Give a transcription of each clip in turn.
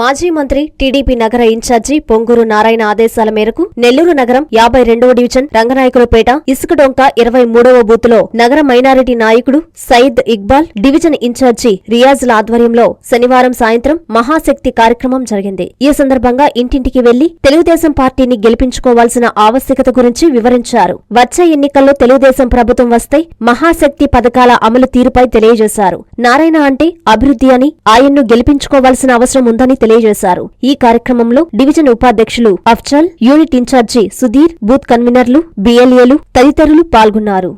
మాజీ మంత్రి టీడీపీ నగర ఇన్ఛార్జి పొంగూరు నారాయణ ఆదేశాల మేరకు నెల్లూరు నగరం యాభై రెండవ డివిజన్ రంగనాయకులపేట ఇసుకడొంక ఇరవై మూడవ బూత్లో నగర మైనారిటీ నాయకుడు సయీద్ ఇక్బాల్ డివిజన్ ఇన్ఛార్జి రియాజ్ల ఆధ్వర్యంలో శనివారం సాయంత్రం మహాశక్తి కార్యక్రమం జరిగింది. ఈ సందర్భంగా ఇంటింటికి వెళ్ళి తెలుగుదేశం పార్టీని గెలిపించుకోవాల్సిన ఆవశ్యకత గురించి వివరించారు. వచ్చే ఎన్నికల్లో తెలుగుదేశం ప్రభుత్వం వస్తే మహాశక్తి పథకాల అమలు తీరుపై తెలియజేశారు. నారాయణ అంటే అభివృద్ధి అని ఆయన్ను గెలిపించుకోవాల్సిన అవసరం ఉందని తెలియజేశారు. ఈ కార్యక్రమంలో డివిజన్ ఉపాధ్యక్షులు Afzal unit incharge Sudheer booth కన్వీనర్లు బిఎల్ఏలు తదితరులు పాల్గొన్నారు.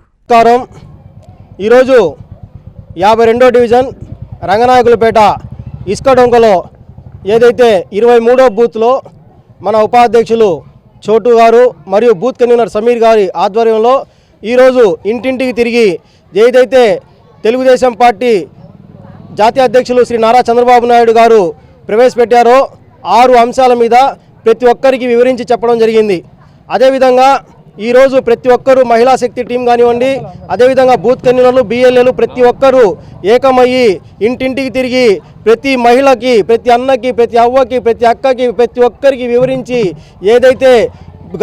ఈరోజు యాభై రెండో డివిజన్ రంగనాయకులపేట ఇసుక డొంకలో ఏదైతే ఇరవై మూడో బూత్లో మన ఉపాధ్యక్షులు చోటు గారు మరియు బూత్ కన్వీనర్ సమీర్ గారి ఆధ్వర్యంలో ఈరోజు ఇంటింటికి తిరిగి ఏదైతే తెలుగుదేశం పార్టీ జాతీయ అధ్యక్షులు శ్రీ నారా చంద్రబాబు నాయుడు గారు ప్రవేశపెట్టారో ఆరు అంశాల మీద ప్రతి ఒక్కరికి వివరించి చెప్పడం జరిగింది. అదేవిధంగా ఈరోజు ప్రతి ఒక్కరూ మహిళా శక్తి టీం కానివ్వండి అదేవిధంగా బూత్ కన్వీనర్లు బిఎల్ఏలు ప్రతి ఒక్కరూ ఏకమయ్యి ఇంటింటికి తిరిగి ప్రతి మహిళకి ప్రతి అన్నకి ప్రతి అవ్వకి ప్రతి అక్కకి ప్రతి ఒక్కరికి వివరించి ఏదైతే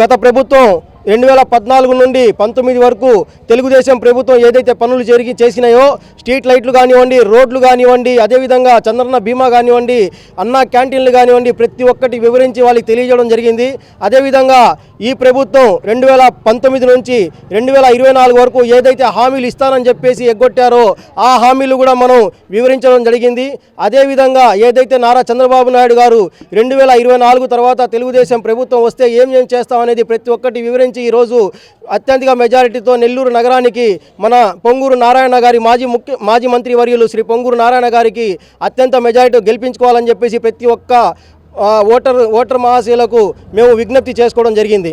గత ప్రభుత్వం రెండు వేల పద్నాలుగు నుండి పంతొమ్మిది వరకు తెలుగుదేశం ప్రభుత్వం ఏదైతే పనులు జరిగి చేసినాయో స్ట్రీట్ లైట్లు కానివ్వండి రోడ్లు కానివ్వండి అదేవిధంగా చంద్రన్న బీమా కానివ్వండి అన్న క్యాంటీన్లు కానివ్వండి ప్రతి ఒక్కటి వివరించి వాళ్ళకి తెలియజేయడం జరిగింది. అదేవిధంగా ఈ ప్రభుత్వం రెండు వేల పంతొమ్మిది నుంచి రెండు వేల ఇరవై నాలుగు వరకు ఏదైతే హామీలు ఇస్తానని చెప్పేసి ఎగ్గొట్టారో ఆ హామీలు కూడా మనం వివరించడం జరిగింది. అదేవిధంగా ఏదైతే నారా చంద్రబాబు నాయుడు గారు రెండు వేల ఇరవై నాలుగు తర్వాత తెలుగుదేశం ప్రభుత్వం వస్తే ఏం ఏం చేస్తామనేది ప్రతి ఒక్కటి వివరించి ఈరోజు అత్యధిక మెజారిటీతో నెల్లూరు నగరానికి మన పొంగూరు నారాయణ గారి మాజీ ముఖ్య మాజీ మంత్రి వర్యులు శ్రీ పొంగూరు నారాయణ గారికి అత్యంత మెజారిటీ గెలిపించుకోవాలని చెప్పేసి ప్రతి ఒక్క ఓటర్ ఓటర్ మహాశీలకు మేము విజ్ఞప్తి చేసుకోవడం జరిగింది.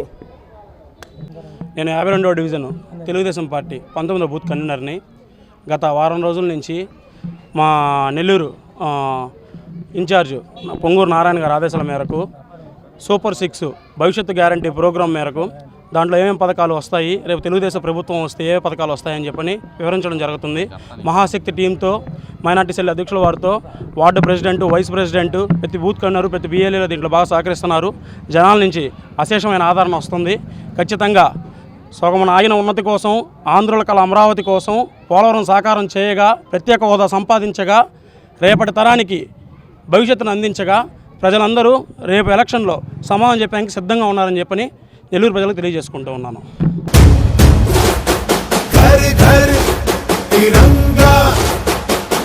నేను యాభై రెండవ డివిజన్ తెలుగుదేశం పార్టీ పంతొమ్మిదో బూత్ కన్వీనర్ని గత వారం రోజుల నుంచి మా నెల్లూరు ఇన్ఛార్జ్ పొంగూరు నారాయణ గారి ఆదేశాల మేరకు సూపర్ సిక్స్ భవిష్యత్తు గ్యారంటీ ప్రోగ్రాం మేరకు దాంట్లో ఏమేమి పథకాలు వస్తాయి? రేపు తెలుగుదేశం ప్రభుత్వం వస్తే ఏ పథకాలు వస్తాయని చెప్పని వివరించడం జరుగుతుంది. మహాశక్తి టీంతో మైనార్టీ సెల్ అధ్యక్షుల వారితో వార్డు ప్రెసిడెంట్ వైస్ ప్రెసిడెంట్ ప్రతి బూత్ కన్నారు ప్రతి బిఎల్ఏలో దీంట్లో బాగా సహకరిస్తున్నారు. జనాల నుంచి అశేషమైన ఆదరణ వస్తుంది. ఖచ్చితంగా సగమన ఆగిన ఉన్నతి కోసం ఆంధ్రుల కళ అమరావతి కోసం పోలవరం సాకారం చేయగా ప్రత్యేక హోదా సంపాదించగా రేపటి తరానికి భవిష్యత్తును అందించగా ప్రజలందరూ రేపు ఎలక్షన్లో సమాధానం చెప్పడానికి సిద్ధంగా ఉన్నారని చెప్పని నెల్లూరు ప్రజలకు తెలియజేసుకుంటూ ఉన్నాను घर घर तिरंगा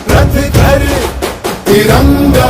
रथ घर तिरंगा